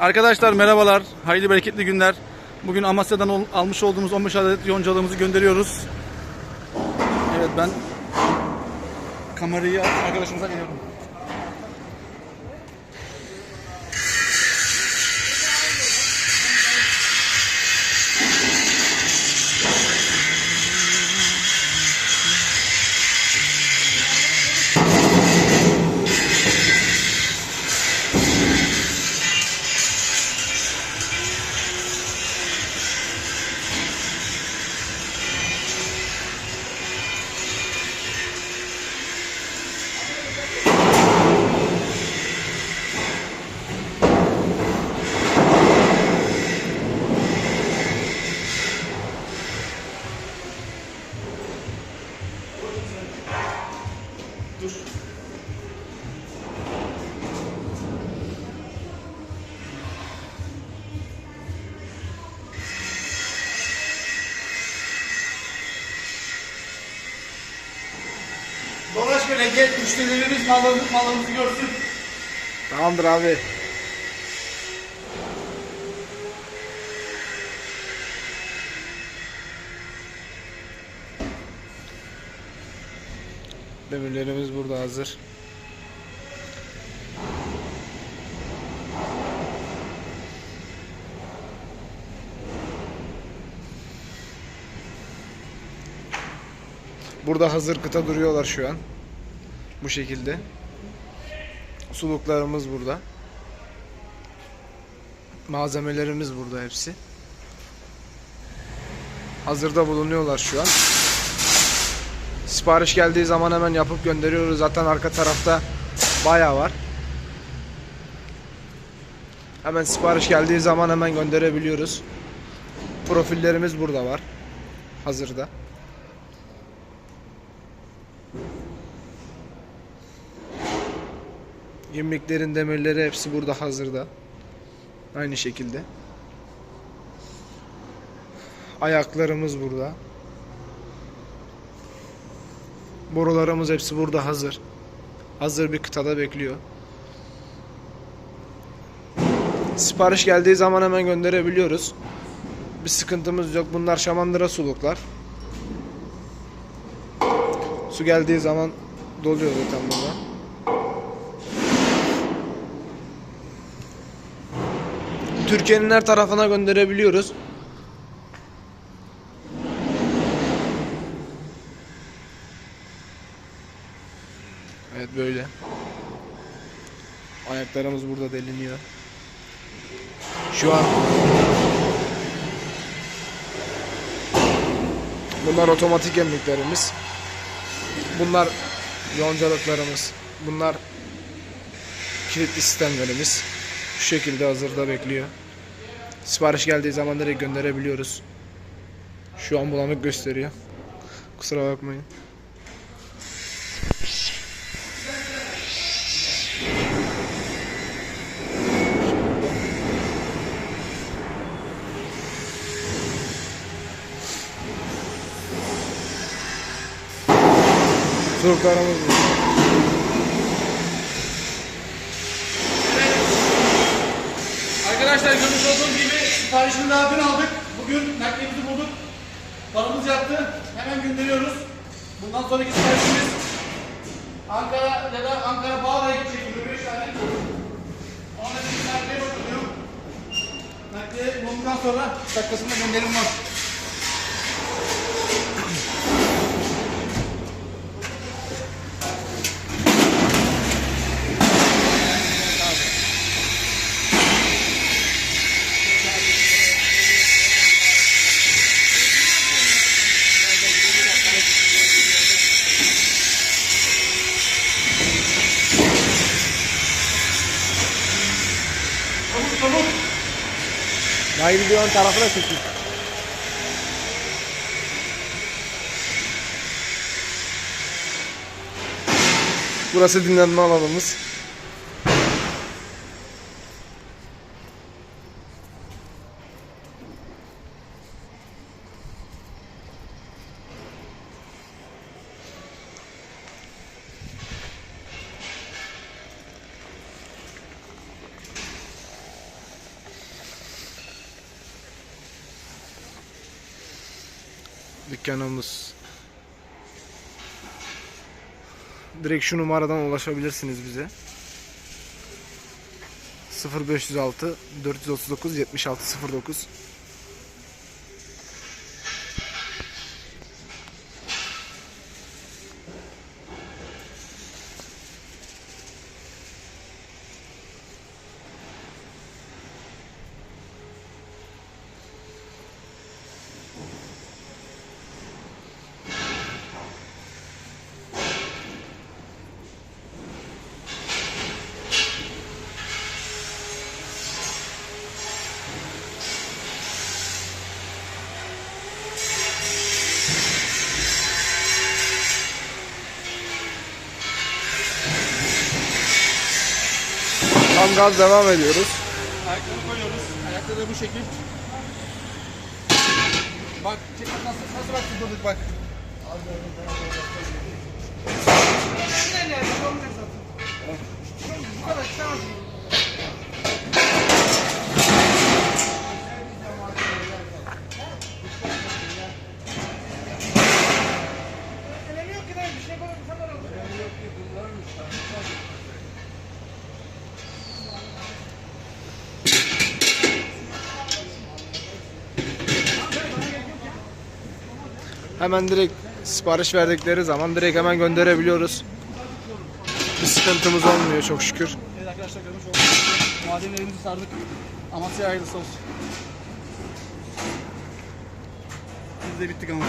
Arkadaşlar merhabalar. Hayırlı bereketli günler. Bugün Amasya'dan almış olduğumuz 15 adet yoncalığımızı gönderiyoruz. Evet ben kamerayı arkadaşımıza veriyorum. Dolaş böyle gel müşterilerimiz mallarımızı, mallarımızı görsün. Tamamdır abi. Demirlerimiz burada hazır. Burada hazır kıta duruyorlar şu an. Bu şekilde. Suluklarımız burada. Malzemelerimiz burada hepsi. Hazırda bulunuyorlar şu an. Sipariş geldiği zaman hemen yapıp gönderiyoruz. Zaten arka tarafta bayağı var. Hemen sipariş geldiği zaman hemen gönderebiliyoruz. Profillerimiz burada var. Hazırda. Gemliklerin demirleri hepsi burada hazırda. Aynı şekilde. Ayaklarımız burada. Borularımız hepsi burada hazır. Hazır bir kıtada bekliyor. Sipariş geldiği zaman hemen gönderebiliyoruz. Bir sıkıntımız yok. Bunlar şamandıra suluklar. Su geldiği zaman doluyor zaten bunlar. Türkiye'nin her tarafına gönderebiliyoruz. Evet böyle. Ayaklarımız burada deliniyor. Şu an Bunlar otomatik emliklerimiz. Bunlar yoncalıklarımız. Bunlar kilitli sistemlerimiz. Şu şekilde hazırda bekliyor. Sipariş geldiği zaman direkt gönderebiliyoruz. Şu an bulanık gösteriyor. Kusura bakmayın. Suruklarımız burada. Arkadaşlar görmüş olduğunuz gibi siparişini daha dün aldık. Bugün naklimizi bulduk. Paramız yattı. Hemen gönderiyoruz. Bundan sonraki siparişimiz Ankara ya da Ankara Bağla'ya gidecek 25 tane. Ona şimdi nakliye bakılıyor. Nakliye bulduktan sonra dakikasında gönderim var. İyi bir ön tarafına çekin. Burası dinlenme alanımız. Dükkanımız. Direkt şu numaradan ulaşabilirsiniz bize. 0506 439 7609 Tam gaz devam ediyoruz. Ayakları koyuyoruz. Ayakları bu şekil. Bak nasıl nasıl bak durduk bak. Bu kadar Hemen direkt sipariş verdikleri zaman direkt hemen gönderebiliyoruz. Bir sıkıntımız olmuyor çok şükür. Evet arkadaşlar görmüş olduğunuz madenlerimizi sardık. Amasya hayırlısı olsun. Biz de bittik ama.